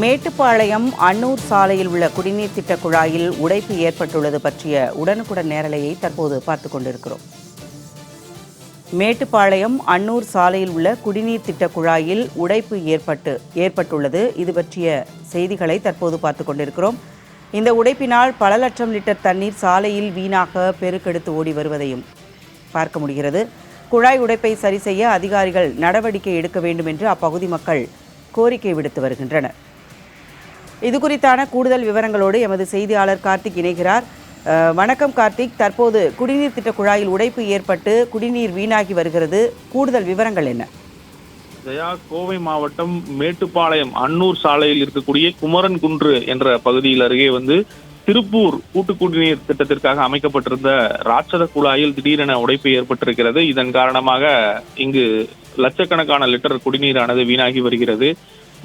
மேட்டுப்பாளையம் அன்னூர் சாலையில் உள்ள குடிநீர் திட்ட குழாயில் உடைப்பு ஏற்பட்டுள்ளது பற்றிய உடனுக்குடன் நேரலையை தற்போது பார்த்துக் கொண்டிருக்கிறோம். மேட்டுப்பாளையம் அன்னூர் சாலையில் உள்ள குடிநீர் திட்ட குழாயில் உடைப்பு ஏற்பட்டு ஏற்பட்டுள்ளது. இது பற்றிய செய்திகளை தற்போது பார்த்துக் கொண்டிருக்கிறோம். இந்த உடைப்பினால் பல லட்சம் லிட்டர் தண்ணீர் சாலையில் வீணாக பெருக்கெடுத்து ஓடி வருவதையும் பார்க்க முடிகிறது. குழாய் உடைப்பை சரி செய்ய அதிகாரிகள் நடவடிக்கை எடுக்க வேண்டும் என்று அப்பகுதி மக்கள் கோரிக்கை விடுத்து வருகின்றனர். இது குறித்தான கூடுதல் விவரங்களோடு எமது செய்தியாளர் கார்த்திக் இணைகிறார். அஹ், வணக்கம் கார்த்திக். தற்போது குடிநீர் திட்ட குழாயில் உடைப்பு ஏற்பட்டு குடிநீர் வீணாகி வருகிறது. கூடுதல் விவரங்கள் என்ன? ஜெயா கோவை மாவட்டம் மேட்டுப்பாளையம் அன்னூர் சாலையில் இருக்கக்கூடிய குமரன் குன்று என்ற பகுதியில் அருகே வந்து திருப்பூர் கூட்டு குடிநீர் திட்டத்திற்காக அமைக்கப்பட்டிருந்த ராட்சத குழாயில் திடீரென உடைப்பு ஏற்பட்டிருக்கிறது. இதன் காரணமாக இங்கு லட்சக்கணக்கான லிட்டர் குடிநீரானது வீணாகி வருகிறது.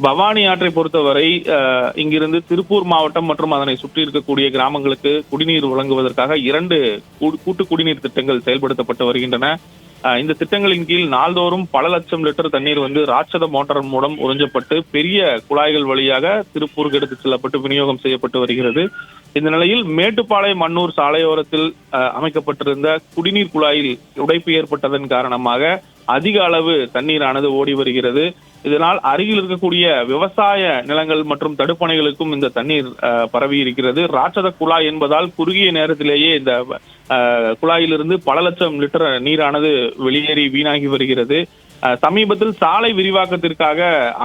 பவானி ஆற்றை பொறுத்தவரை இங்கிருந்து திருப்பூர் மாவட்டம் மற்றும் அதனை சுற்றி இருக்கக்கூடிய கிராமங்களுக்கு குடிநீர் வழங்குவதற்காக இரண்டு கூ- கூட்டு குடிநீர் திட்டங்கள் செயல்படுத்தப்பட்டு வருகின்றன. இந்த திட்டங்களின் கீழ் நாள்தோறும் பல லட்சம் லிட்டர் தண்ணீர் வந்து ராட்சத மோட்டார் மூலம் உறிஞ்சப்பட்டு பெரிய குழாய்கள் வழியாக திருப்பூருக்கு எடுத்து செல்லப்பட்டு விநியோகம் செய்யப்பட்டு வருகிறது. இந்த நிலையில் மேட்டுப்பாளையம் மண்ணூர் சாலையோரத்தில் அமைக்கப்பட்டிருந்த குடிநீர் குழாயில் உடைப்பு ஏற்பட்டதன் காரணமாக அதிக அளவு தண்ணீரானது ஓடி வருகிறது. இதனால் அருகில் இருக்கக்கூடிய விவசாய நிலங்கள் மற்றும் தடுப்பணைகளுக்கும் இந்த தண்ணீர் அஹ், பரவி இருக்கிறது. ராட்சத குழாய் என்பதால் குறுகிய நேரத்திலேயே இந்த குழாயிலிருந்து பல லட்சம் லிட்டர் நீரானது வெளியேறி வீணாகி வருகிறது. சமீபத்தில் சாலை விரிவாக்கத்திற்காக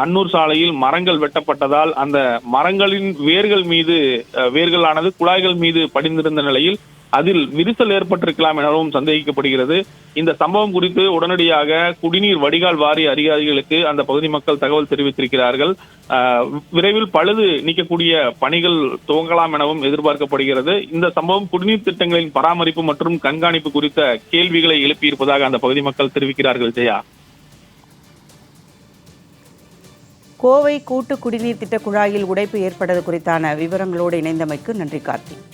அன்னூர் சாலையில் மரங்கள் வெட்டப்பட்டதால் அந்த மரங்களின் வேர்கள் மீது வேர்களானது குழாய்கள் மீது படிந்திருந்த நிலையில் அதில் விரிசல் ஏற்பட்டிருக்கலாம் எனவும் சந்தேகிக்கப்படுகிறது. இந்த சம்பவம் குறித்து உடனடியாக குடிநீர் வடிகால் வாரிய அதிகாரிகளுக்கு அந்த பகுதி மக்கள் தகவல் தெரிவித்திருக்கிறார்கள். ஆஹ் விரைவில் பழுது நீக்கக்கூடிய பணிகள் துவங்கலாம் எனவும் எதிர்பார்க்கப்படுகிறது. இந்த சம்பவம் குடிநீர் திட்டங்களின் பராமரிப்பு மற்றும் கண்காணிப்பு குறித்த கேள்விகளை எழுப்பியிருப்பதாக அந்த பகுதி மக்கள் தெரிவிக்கிறார்கள் ஜெயா. கோவை கூட்டு குடிநீர் திட்ட குழாயில் உடைப்பு ஏற்பட்டது குறித்தான விவரங்களோடு இணைந்தமைக்கு நன்றி கார்த்திக்